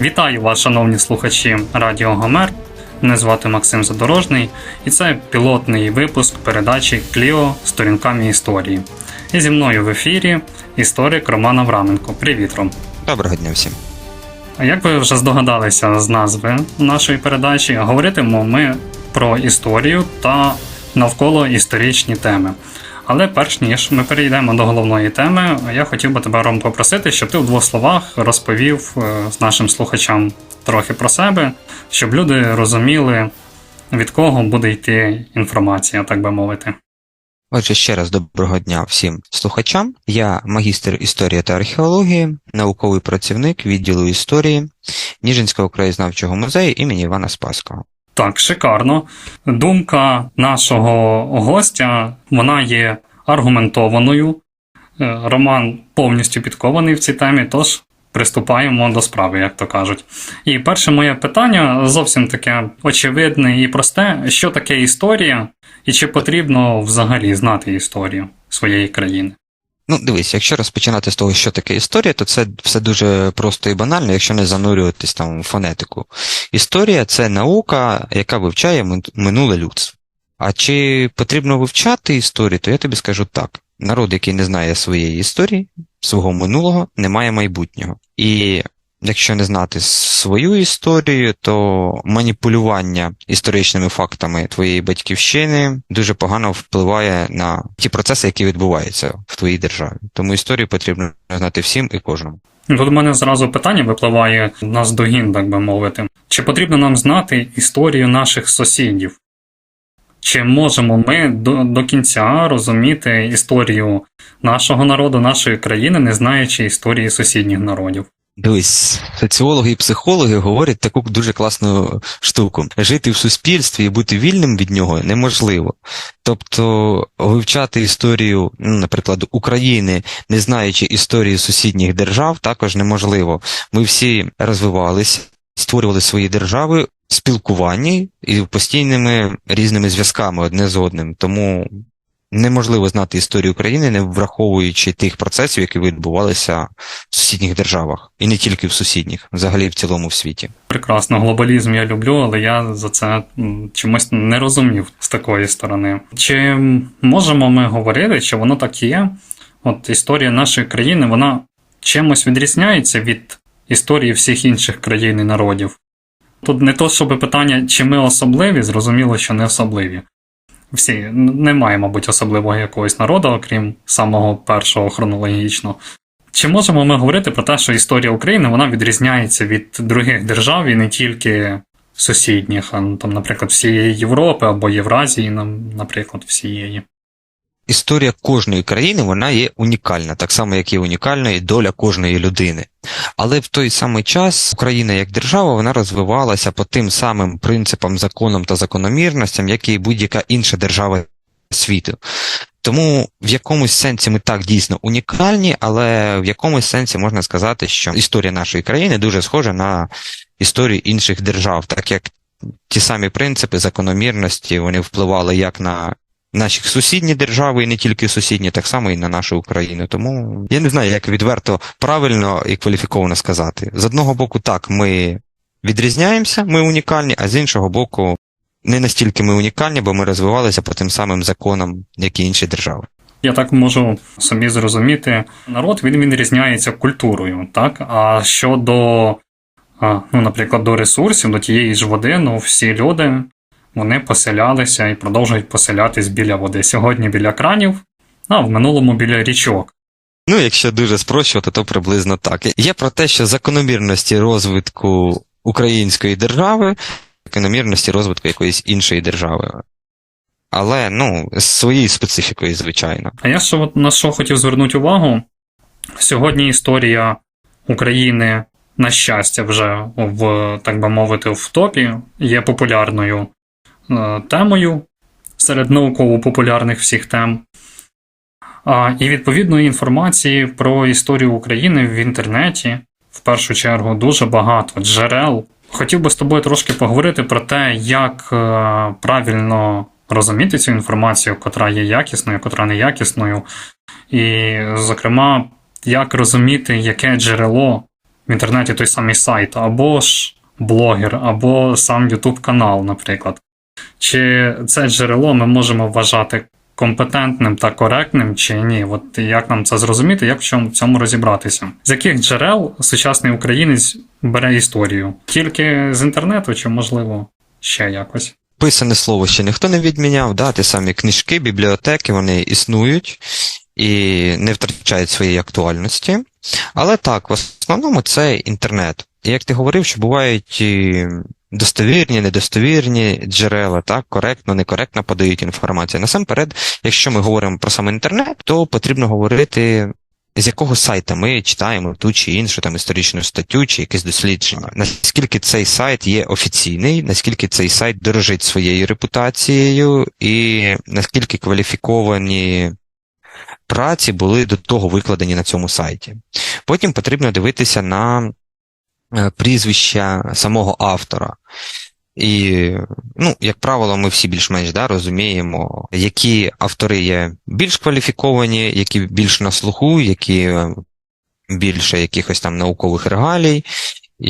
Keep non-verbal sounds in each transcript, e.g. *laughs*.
Вітаю вас, шановні слухачі Радіо Гомер. Мене звати Максим Задорожний, і це пілотний випуск передачі Кліо сторінками історії. І зі мною в ефірі історик Роман Авраменко. Привіт, Ром. Доброго дня всім. Як ви вже здогадалися з назви нашої передачі, говоритимемо ми про історію та навколо історичні теми. Але перш ніж ми перейдемо до головної теми, я хотів би тебе, Ром, попросити, щоб ти в двох словах розповів е, нашим слухачам трохи про себе, щоб люди розуміли, від кого буде йти інформація, так би мовити. Отже, ще раз доброго дня всім слухачам. Я магістр історії та археології, науковий працівник відділу історії Ніжинського краєзнавчого музею імені Івана Спаського. Так, шикарно. Думка нашого гостя вона є аргументованою. Е, Роман повністю підкований в цій темі, тож приступаємо до справи, як то кажуть. І перше моє питання зовсім таке очевидне і просте: що таке історія, і чи потрібно взагалі знати історію своєї країни? Ну, дивись, якщо розпочинати з того, що таке історія, то це все дуже просто і банально, якщо не занурюватись там в фонетику. Історія це наука, яка вивчає минуле людство. А чи потрібно вивчати історію, то я тобі скажу так: народ, який не знає своєї історії, свого минулого, не має майбутнього. І якщо не знати свою історію, то маніпулювання історичними фактами твоєї батьківщини дуже погано впливає на ті процеси, які відбуваються в твоїй державі. Тому історію потрібно знати всім і кожному. Тут у мене зразу питання випливає на здогін, так би мовити. Чи потрібно нам знати історію наших сусідів? Чи можемо ми до, до кінця розуміти історію нашого народу, нашої країни, не знаючи історії сусідніх народів? Дивись, соціологи і психологи говорять таку дуже класну штуку: жити в суспільстві і бути вільним від нього неможливо. Тобто вивчати історію, ну, наприклад, України, не знаючи історії сусідніх держав, також неможливо. Ми всі розвивалися, створювали свої держави спілкуванні і постійними різними зв'язками одне з одним. Тому неможливо знати історію України, не враховуючи тих процесів, які відбувалися в сусідніх державах, і не тільки в сусідніх, взагалі в цілому в світі. Прекрасно, глобалізм я люблю, але я за це чомусь не розумів з такої сторони. Чи можемо ми говорити, що воно так є? От історія нашої країни, вона чимось відрізняється від історії всіх інших країн і народів. Тут не то, щоб питання, чи ми особливі, зрозуміло, що не особливі. Всі немає, мабуть, особливого якогось народу, окрім самого першого хронологічно. Чи можемо ми говорити про те, що історія України вона відрізняється від других держав і не тільки сусідніх, а ну, там, наприклад, всієї Європи або Євразії, наприклад, всієї? Історія кожної країни вона є унікальна, так само, як є унікальна і доля кожної людини. Але в той самий час Україна як держава вона розвивалася по тим самим принципам, законам та закономірностям, як і будь-яка інша держава світу. Тому в якомусь сенсі ми так дійсно унікальні, але в якомусь сенсі можна сказати, що історія нашої країни дуже схожа на історію інших держав, так як ті самі принципи закономірності вони впливали як на наші сусідні держави, і не тільки сусідні, так само і на нашу Україну. Тому я не знаю, як відверто правильно і кваліфіковано сказати. З одного боку, так, ми відрізняємося, ми унікальні, а з іншого боку, не настільки ми унікальні, бо ми розвивалися по тим самим законам, як і інші держави. Я так можу собі зрозуміти, народ він відрізняється культурою, так? А щодо, ну, наприклад, до ресурсів, до тієї ж води, ну всі люди вони поселялися і продовжують поселятись біля води. Сьогодні біля кранів, а в минулому біля річок. Ну, якщо дуже спрощувати, то приблизно так. Є про те, що закономірності розвитку української держави, закономірності розвитку якоїсь іншої держави. Але, ну, з своєю специфікою, звичайно. А я ще от на що хотів звернути увагу. Сьогодні історія України, на щастя, вже в, так би мовити, в топі є популярною темою серед науково-популярних всіх тем. І відповідної інформації про історію України в інтернеті, в першу чергу, дуже багато джерел. Хотів би з тобою трошки поговорити про те, як е, правильно розуміти цю інформацію, котра є якісною, котра не якісною. І, зокрема, як розуміти, яке джерело в інтернеті той самий сайт, або ж блогер, або сам YouTube канал, наприклад. Чи це джерело ми можемо вважати компетентним та коректним, чи ні? От як нам це зрозуміти, як в цьому розібратися? З яких джерел сучасний українець бере історію? Тільки з інтернету, чи можливо ще якось? Писане слово ще ніхто не відміняв, да, ті самі книжки, бібліотеки, вони існують і не втрачають своєї актуальності. Але так, в основному це інтернет. І як ти говорив, що бувають і достовірні, недостовірні джерела, так, коректно, некоректно подають інформацію. Насамперед, якщо ми говоримо про саме інтернет, то потрібно говорити. З якого сайта ми читаємо ту чи іншу там історичну статтю чи якесь дослідження? Наскільки цей сайт є офіційний, наскільки цей сайт дорожить своєю репутацією, і наскільки кваліфіковані праці були до того викладені на цьому сайті. Потім потрібно дивитися на прізвища самого автора. І, ну, як правило, ми всі більш-менш да, розуміємо, які автори є більш кваліфіковані, які більш на слуху, які е, більше якихось там наукових регалій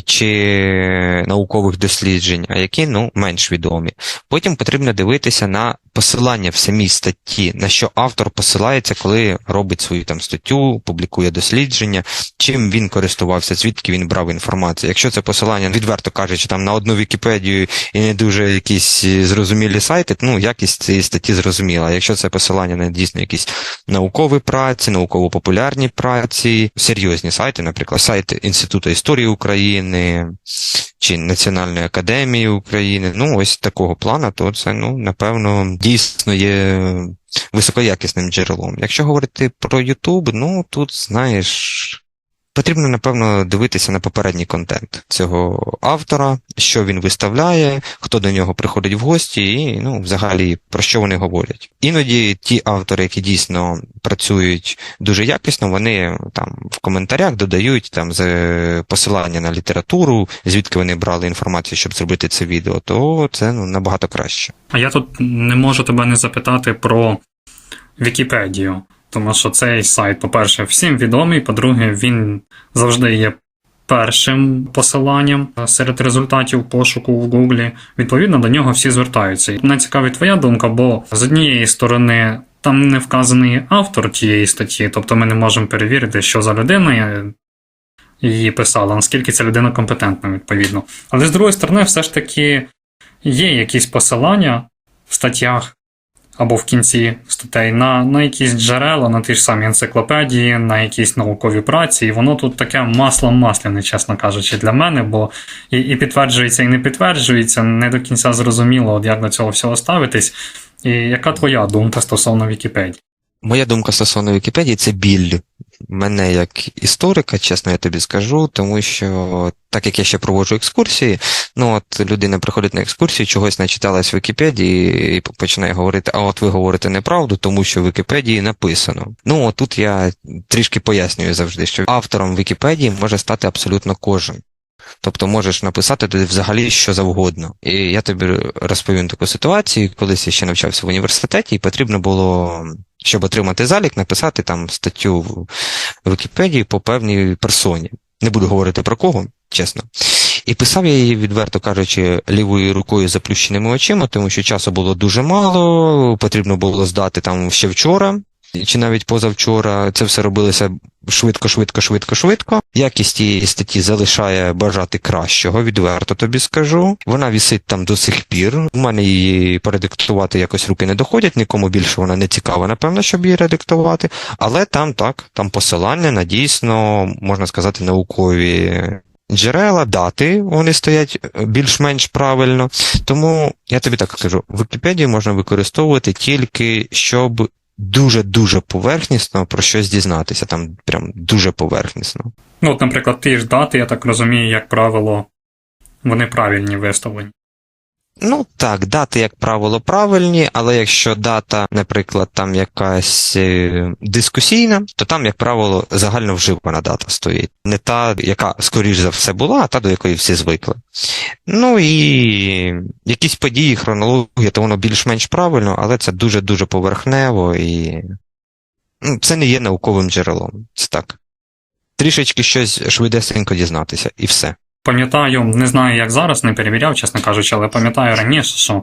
чи наукових досліджень, а які ну, менш відомі. Потім потрібно дивитися на посилання в самій статті, на що автор посилається, коли робить свою там статтю, публікує дослідження, чим він користувався, звідки він брав інформацію. Якщо це посилання, відверто кажучи, там на одну Вікіпедію і не дуже якісь е, зрозумілі сайти, ну якість цієї статті зрозуміла. Якщо це посилання на дійсно якісь наукові праці, науково-популярні праці, серйозні сайти, наприклад, сайт Інституту історії України чи Національної академії України, ну ось такого плану, то це, ну, напевно, дійсно є високоякісним джерелом. Якщо говорити про YouTube, ну тут, знаєш. Потрібно, напевно, дивитися на попередній контент цього автора, що він виставляє, хто до нього приходить в гості, і ну, взагалі про що вони говорять. Іноді ті автори, які дійсно працюють дуже якісно, вони там в коментарях додають там посилання на літературу, звідки вони брали інформацію, щоб зробити це відео, то це ну, набагато краще. А я тут не можу тебе не запитати про Вікіпедію, тому що цей сайт, по-перше, всім відомий, по-друге, він завжди є першим посиланням серед результатів пошуку в Гуглі. Відповідно, до нього всі звертаються. Мене цікавить твоя думка, бо з однієї сторони там не вказаний автор тієї статті, тобто ми не можемо перевірити, що за людина її писала, наскільки ця людина компетентна, відповідно. Але з другої сторони, все ж таки є якісь посилання в статтях або в кінці статей на, на якісь джерела, на ті ж самі енциклопедії, на якісь наукові праці, і воно тут таке масло масляне, чесно кажучи, для мене, бо і, і підтверджується, і не підтверджується, не до кінця зрозуміло, от як до цього всього ставитись. І яка твоя думка стосовно Вікіпедії? Моя думка стосовно Вікіпедії це біль мене як історика, чесно я тобі скажу, тому що так як я ще проводжу екскурсії, ну от людина приходить на екскурсію, чогось начиталась в Вікіпедії і починає говорити, а от ви говорите неправду, тому що в Вікіпедії написано. Ну от тут я трішки пояснюю завжди, що автором Вікіпедії може стати абсолютно кожен. Тобто можеш написати туди взагалі що завгодно. І я тобі розповім таку ситуацію, колись я ще навчався в університеті, і потрібно було, щоб отримати залік, написати там статтю в Вікіпедії по певній персоні. Не буду говорити про кого, чесно. І писав я її, відверто кажучи, лівою рукою заплющеними очима, тому що часу було дуже мало, потрібно було здати там ще вчора. Чи навіть позавчора це все робилося швидко, швидко, швидко, швидко. Якість тієї статті залишає бажати кращого, відверто тобі скажу. Вона вісить там до сих пір. У мене її передиктувати якось руки не доходять, нікому більше вона не цікава, напевно, щоб її редиктувати. Але там так, там посилання на дійсно, можна сказати, наукові. Джерела, дати, вони стоять більш-менш правильно. Тому я тобі так скажу: Вікіпедію можна використовувати тільки щоб дуже-дуже поверхнісно про щось дізнатися, там прям дуже поверхнісно. Ну, от, наприклад, ті ж дати, я так розумію, як правило, вони правильні виставлені. Ну так, дати, як правило, правильні, але якщо дата, наприклад, там якась е, дискусійна, то там, як правило, загально вживана дата стоїть. Не та, яка, скоріш за все, була, а та, до якої всі звикли. Ну і якісь події, хронологія, то воно більш-менш правильно, але це дуже-дуже поверхнево і ну, це не є науковим джерелом. Це так. Трішечки щось швидесенько дізнатися, і все. Пам'ятаю, не знаю, як зараз, не перевіряв, чесно кажучи, але пам'ятаю раніше, що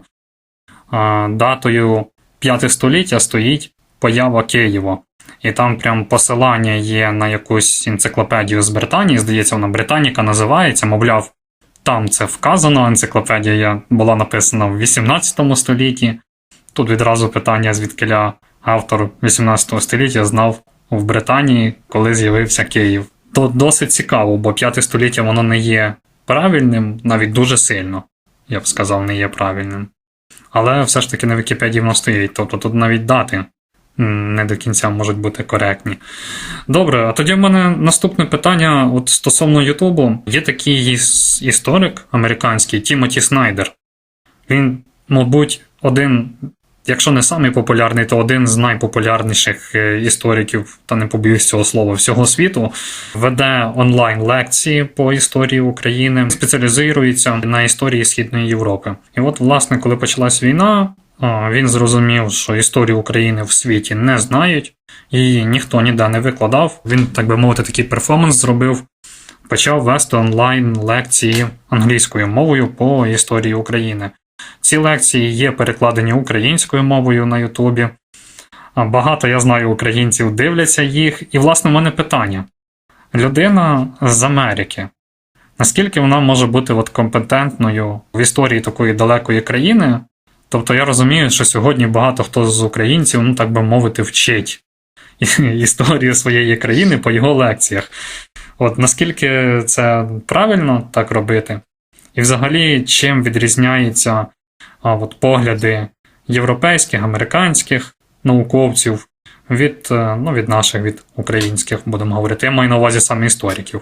а, датою 5 століття стоїть поява Києва. І там прям посилання є на якусь енциклопедію з Британії, здається, вона Британіка називається, мовляв, там це вказано, енциклопедія була написана в 18 столітті. Тут відразу питання, звідкиля автор 18 століття знав в Британії, коли з'явився Київ. То досить цікаво, бо 5 століття воно не є правильним, навіть дуже сильно, я б сказав, не є правильним. Але все ж таки на Вікіпедії воно стоїть, тобто тут навіть дати не до кінця можуть бути коректні. Добре, а тоді в мене наступне питання от стосовно Ютубу. Є такий іс- історик американський Тімоті Снайдер. Він, мабуть, один, якщо не самий популярний, то один з найпопулярніших е, істориків, та не побоюсь цього слова, всього світу. Веде онлайн лекції по історії України, спеціалізується на історії Східної Європи. І от, власне, коли почалась війна, він зрозумів, що історію України в світі не знають, і ніхто ніде не викладав. Він, так би мовити, такий перформанс зробив. Почав вести онлайн лекції англійською мовою по історії України. Ці лекції є перекладені українською мовою на Ютубі. Багато я знаю українців дивляться їх. І, власне, в мене питання: людина з Америки. Наскільки вона може бути от компетентною в історії такої далекої країни? Тобто я розумію, що сьогодні багато хто з українців, ну так би мовити, вчить *laughs* історію своєї країни по його лекціях. От наскільки це правильно так робити? І взагалі, чим відрізняються а, от, погляди європейських, американських науковців від, е, ну, від наших, від українських, будемо говорити. Я маю на увазі саме істориків.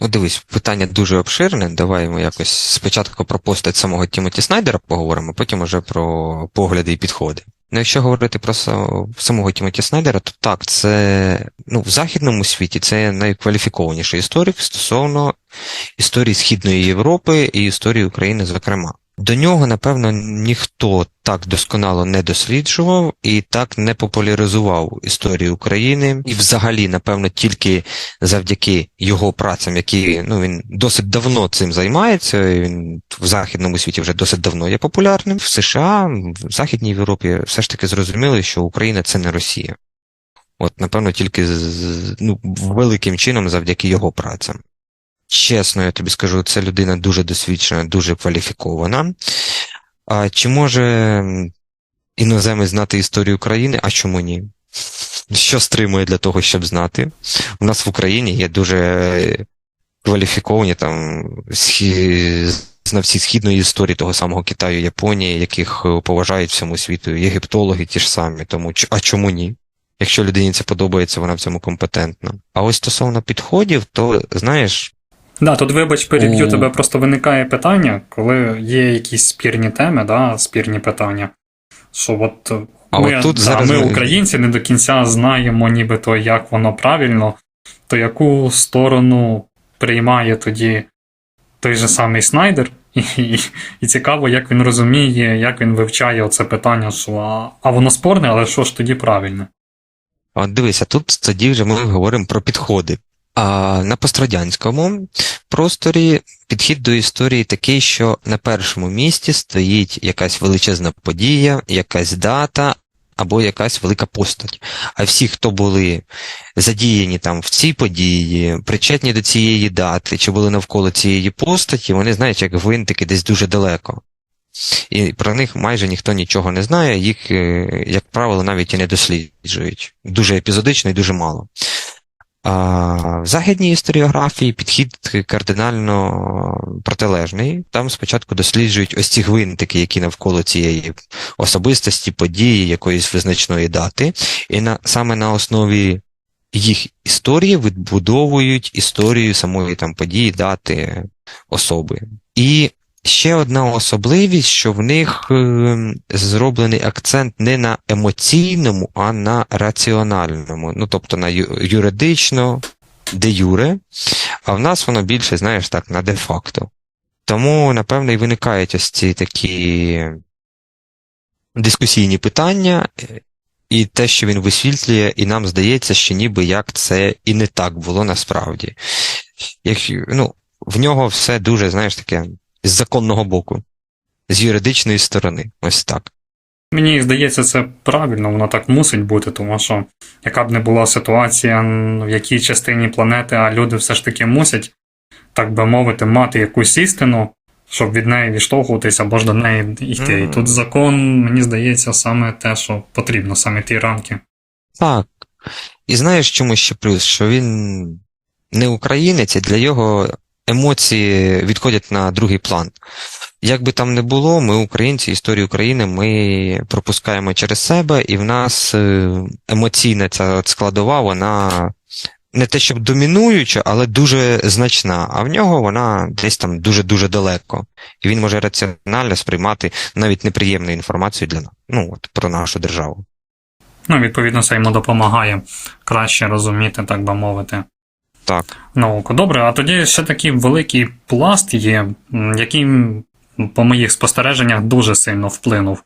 Ну, дивись, питання дуже обширне. Давай ми якось спочатку про постать самого Тімоті Снайдера поговоримо, потім уже про погляди і підходи. Ну, якщо говорити про самого Тімоті Снайдера, то так, це ну, в західному світі це найкваліфікованіший історик стосовно історії Східної Європи і історії України, зокрема. До нього, напевно, ніхто так досконало не досліджував і так не популяризував історію України. І взагалі, напевно, тільки завдяки його працям, які ну він досить давно цим займається. Він в західному світі вже досить давно є популярним. В США, в Західній Європі все ж таки зрозуміли, що Україна це не Росія. От, напевно, тільки ну, великим чином завдяки його працям. Чесно, я тобі скажу, це людина дуже досвідчена, дуже кваліфікована. А чи може іноземець знати історію України? А чому ні? Що стримує для того, щоб знати? У нас в Україні є дуже кваліфіковані там знавці східної історії того самого Китаю, Японії, яких поважають всьому світу, єгиптологи ті ж самі. Тому а чому ні? Якщо людині це подобається, вона в цьому компетентна. А ось стосовно підходів, то знаєш, Да, тут, вибач, переб'ю У- тебе, просто виникає питання, коли є якісь спірні теми, да, спірні питання. Що от А ми, от тут да, зараз ми, ми- українці, не до кінця знаємо, нібито, як воно правильно, то яку сторону приймає тоді той же самий Снайдер, і, і, і цікаво, як він розуміє, як він вивчає оце питання, що а, а воно спорне, але що ж тоді правильне? От дивися, тут тоді вже ми говоримо про підходи. А на пострадянському просторі підхід до історії такий, що на першому місці стоїть якась величезна подія, якась дата або якась велика постать. А всі, хто були задіяні там в цій події, причетні до цієї дати, чи були навколо цієї постаті, вони знають, як гвинтики десь дуже далеко. І про них майже ніхто нічого не знає, їх, е, як правило, навіть і не досліджують. Дуже епізодично і дуже мало. В західній історіографії підхід кардинально протилежний. Там спочатку досліджують ось ці гвинтики, які навколо цієї особистості, події, якоїсь визначної дати, і на, саме на основі їх історії відбудовують історію самої там події, дати, особи. І ще одна особливість, що в них е, зроблений акцент не на емоційному, а на раціональному. Ну, тобто на юридично, де юре, а в нас воно більше, знаєш, так, на де-факто. Тому, напевно, і виникають ось ці такі дискусійні питання, е, і те, що він висвітлює, і нам здається, що ніби як це і не так було насправді. Якщо, ну, в нього все дуже, знаєш, таке з законного боку, з юридичної сторони. Ось так. Мені здається, це правильно, воно так мусить бути, тому що яка б не була ситуація, в якій частині планети, а люди все ж таки мусять, так би мовити, мати якусь істину, щоб від неї відштовхуватися або ж до неї йти. І тут закон, мені здається, саме те, що потрібно, саме ті рамки. Так. І знаєш, чому ще плюс? Що він не українець, і для його емоції відходять на другий план. Як би там не було, ми, українці, історію України, ми пропускаємо через себе, і в нас е, емоційна ця складова, вона не те, щоб домінуюча, але дуже значна. А в нього вона десь там дуже-дуже далеко. І він може раціонально сприймати навіть неприємну інформацію для нас, ну, от, про нашу державу. Ну, відповідно, це йому допомагає краще розуміти, так би мовити. Так. науку. Добре, а тоді ще такий великий пласт є, який, по моїх спостереженнях, дуже сильно вплинув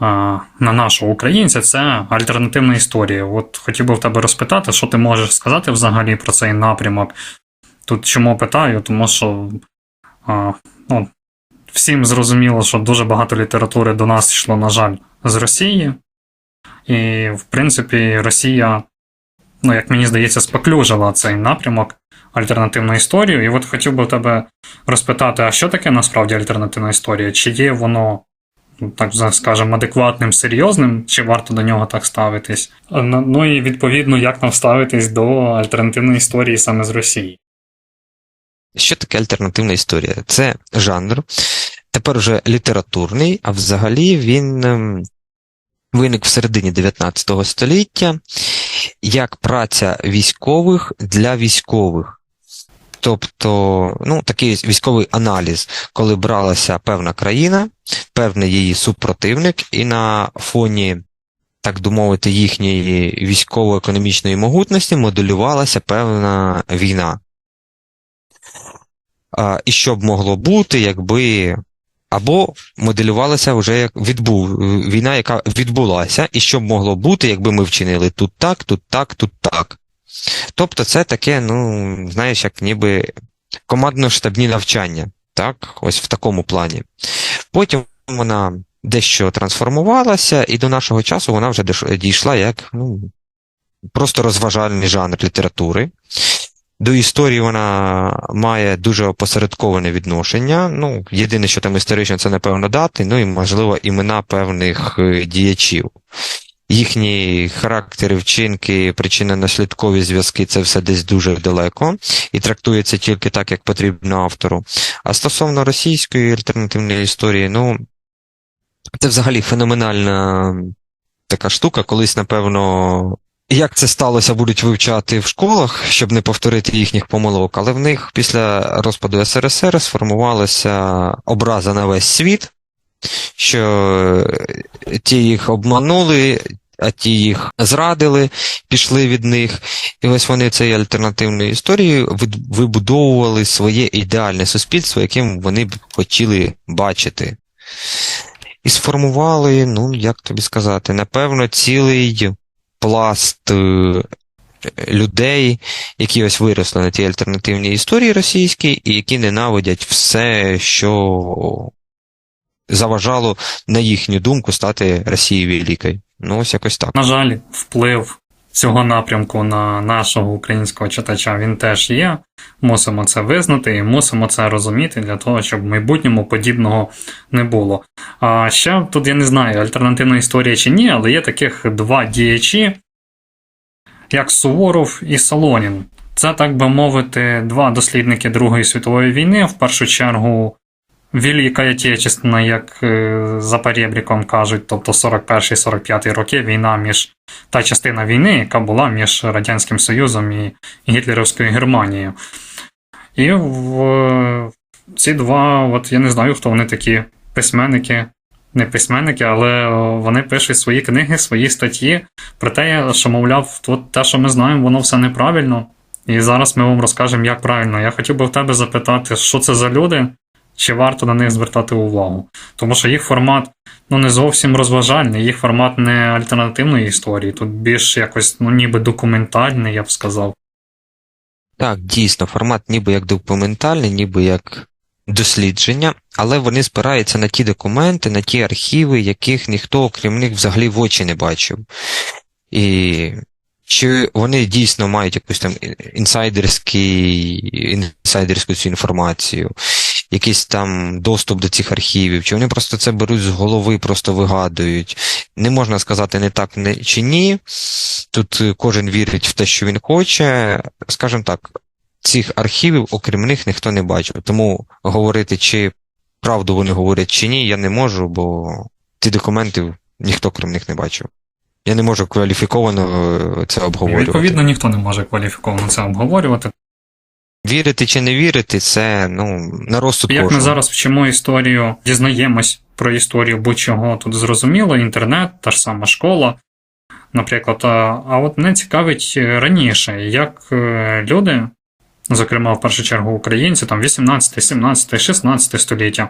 на нашого українця. Це альтернативна історія. От хотів би в тебе розпитати, що ти можеш сказати взагалі про цей напрямок. Тут чому питаю, тому що а, ну, всім зрозуміло, що дуже багато літератури до нас йшло, на жаль, з Росії. І, в принципі, Росія ну, як мені здається, споклюжила цей напрямок альтернативну історію. І от хотів би тебе розпитати, а що таке насправді альтернативна історія? Чи є воно, ну, так скажемо, адекватним, серйозним, чи варто до нього так ставитись? Ну ну і відповідно, як нам ставитись до альтернативної історії саме з Росії? Що таке альтернативна історія? Це жанр, тепер вже літературний, а взагалі він ем, виник в середині 19 століття як праця військових для військових. Тобто, ну, такий військовий аналіз, коли бралася певна країна, певний її супротивник, і на фоні, так би їхньої військово-економічної могутності моделювалася певна війна. І що б могло бути, якби. Або моделювалася вже як відбув війна, яка відбулася, і що б могло бути, якби ми вчинили тут так, тут так, тут так. Тобто це таке, ну, знаєш, як ніби командно-штабні навчання, так, ось в такому плані. Потім вона дещо трансформувалася, і до нашого часу вона вже дійшла як ну, просто розважальний жанр літератури. До історії вона має дуже опосередковане відношення. Ну, єдине, що там історично, це, напевно, дати, ну і, можливо, імена певних е, діячів. Їхні характери, вчинки, причинно-наслідкові зв'язки це все десь дуже далеко і трактується тільки так, як потрібно автору. А стосовно російської альтернативної історії, ну, це взагалі феноменальна така штука. Колись, напевно, як це сталося, будуть вивчати в школах, щоб не повторити їхніх помилок, але в них після розпаду СРСР сформувалася образа на весь світ, що ті їх обманули, а ті їх зрадили, пішли від них. І ось вони цією альтернативною історією вибудовували своє ідеальне суспільство, яким вони б хотіли бачити. І сформували, ну, як тобі сказати, напевно, цілий пласт е, людей, які ось виросли на тій альтернативній історії російській, і які ненавидять все, що заважало, на їхню думку, стати Росією великою. Ну, ось якось так. На жаль, вплив цього напрямку на нашого українського читача він теж є. Мусимо це визнати і мусимо це розуміти для того, щоб в майбутньому подібного не було. А ще тут я не знаю, альтернативна історія чи ні, але є таких два діячі, як Суворов і Солонін. Це, так би мовити, два дослідники Другої світової війни, в першу чергу Велика Отечественна, як е, за перебріком кажуть, тобто 41-45 роки війна між та частина війни, яка була між Радянським Союзом і Гітлерівською Германією. І в ці два, от я не знаю, хто вони такі письменники, не письменники, але вони пишуть свої книги, свої статті про те, що, мовляв, от те, що ми знаємо, воно все неправильно. І зараз ми вам розкажемо, як правильно. Я хотів би в тебе запитати, що це за люди, чи варто на них звертати увагу. Тому що їх формат ну, не зовсім розважальний, їх формат не альтернативної історії, тут більш якось, ну, ніби документальний, я б сказав. Так, дійсно, формат ніби як документальний, ніби як дослідження, але вони спираються на ті документи, на ті архіви, яких ніхто, окрім них, взагалі в очі не бачив. І чи вони дійсно мають якусь там інсайдерський, інсайдерську цю інформацію, якийсь там доступ до цих архівів, чи вони просто це беруть з голови, просто вигадують. Не можна сказати не так не, чи ні. Тут е, кожен вірить в те, що він хоче. Скажімо так, цих архівів, окрім них, ніхто не бачив. Тому говорити, чи правду вони говорять, чи ні, я не можу, бо ці документи ніхто крім них не бачив. Я не можу кваліфіковано е, це обговорювати. відповідно, ніхто не може кваліфіковано це обговорювати. Вірити чи не вірити, це ну, на розсуд Як ми зараз вчимо історію, дізнаємось про історію будь-чого тут зрозуміло, інтернет, та ж сама школа. Наприклад, а, а от мене цікавить е, раніше, як е, люди, зокрема в першу чергу українці, там 18, 17, 16 століття,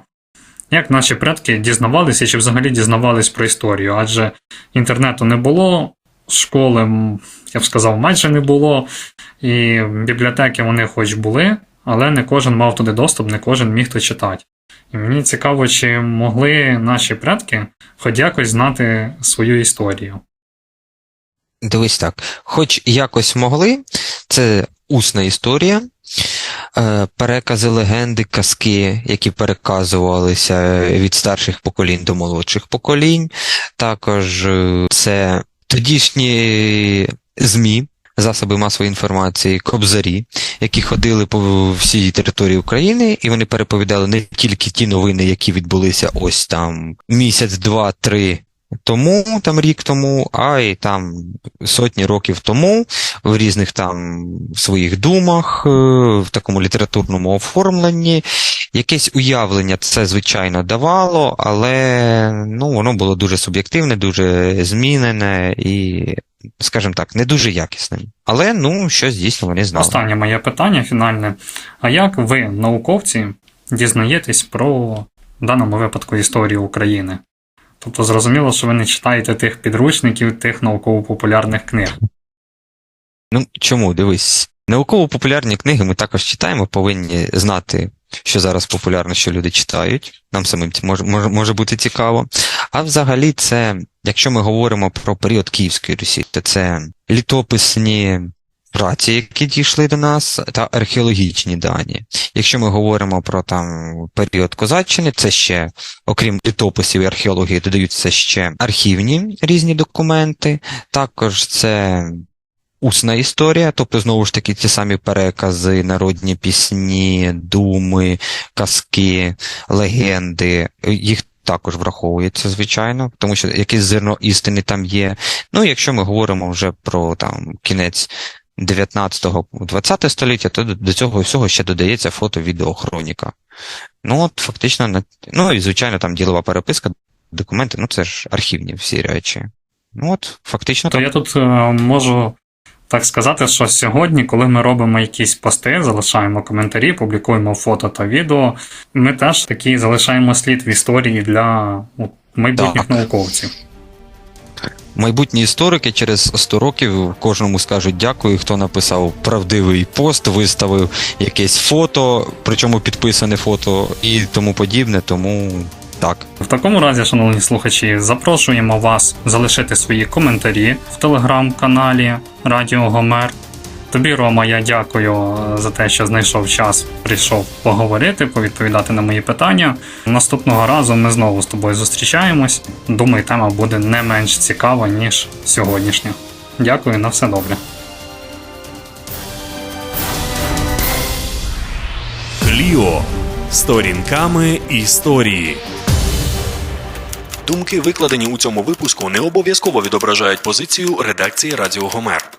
як наші предки дізнавалися чи взагалі дізнавались про історію, адже інтернету не було, школи, я б сказав, майже не було, і бібліотеки вони хоч були, але не кожен мав туди доступ, не кожен міг то читати. І мені цікаво, чи могли наші предки хоч якось знати свою історію. Дивись так, хоч якось могли, це усна історія, е, перекази легенди, казки, які переказувалися від старших поколінь до молодших поколінь. Також е, це тодішні ЗМІ, засоби масової інформації, кобзарі, які ходили по всій території України, і вони переповідали не тільки ті новини, які відбулися ось там місяць, два, три тому, там рік тому, а й там сотні років тому, в різних там своїх думах, е, в такому літературному оформленні. Якесь уявлення це, звичайно, давало, але ну, воно було дуже суб'єктивне, дуже змінене і, скажімо так, не дуже якісним. Але ну, щось дійсно вони знали. Останнє моє питання фінальне. А як ви, науковці, дізнаєтесь про в даному випадку історію України? Тобто зрозуміло, що ви не читаєте тих підручників, тих науково-популярних книг. Ну, чому? Дивись. Науково-популярні книги ми також читаємо, повинні знати, що зараз популярно, що люди читають. Нам самим може, може, може бути цікаво. А взагалі, це, якщо ми говоримо про період Київської Русі, то це літописні праці, які дійшли до нас, та археологічні дані. Якщо ми говоримо про там період Козаччини, це ще, окрім літописів і археології, додаються ще архівні різні документи. Також це усна історія, тобто, знову ж таки, ті самі перекази, народні пісні, думи, казки, легенди, їх також враховується, звичайно, тому що якесь зерно істини там є. Ну, якщо ми говоримо вже про там кінець 19-20 століття, то до- цього всього ще додається фото-відеохроніка. Ну, от фактично, на- ну і звичайно, там ділова переписка, документи, ну це ж архівні всі речі. Ну от, фактично, То там я тут е, можу так сказати, що сьогодні, коли ми робимо якісь пости, залишаємо коментарі, публікуємо фото та відео, ми теж такі залишаємо слід в історії для от, майбутніх Так. науковців. Майбутні історики через 100 років кожному скажуть дякую, хто написав правдивий пост, виставив якесь фото, причому підписане фото і тому подібне, тому так. В такому разі, шановні слухачі, запрошуємо вас залишити свої коментарі в телеграм-каналі Радіо Гомер. Тобі, Рома, я дякую за те, що знайшов час, прийшов поговорити, повідповідати на мої питання. Наступного разу ми знову з тобою зустрічаємось. Думаю, тема буде не менш цікава, ніж сьогоднішня. Дякую на все добре. Кліо сторінками історії. Думки, викладені у цьому випуску, не обов'язково відображають позицію редакції Радіо Гомер.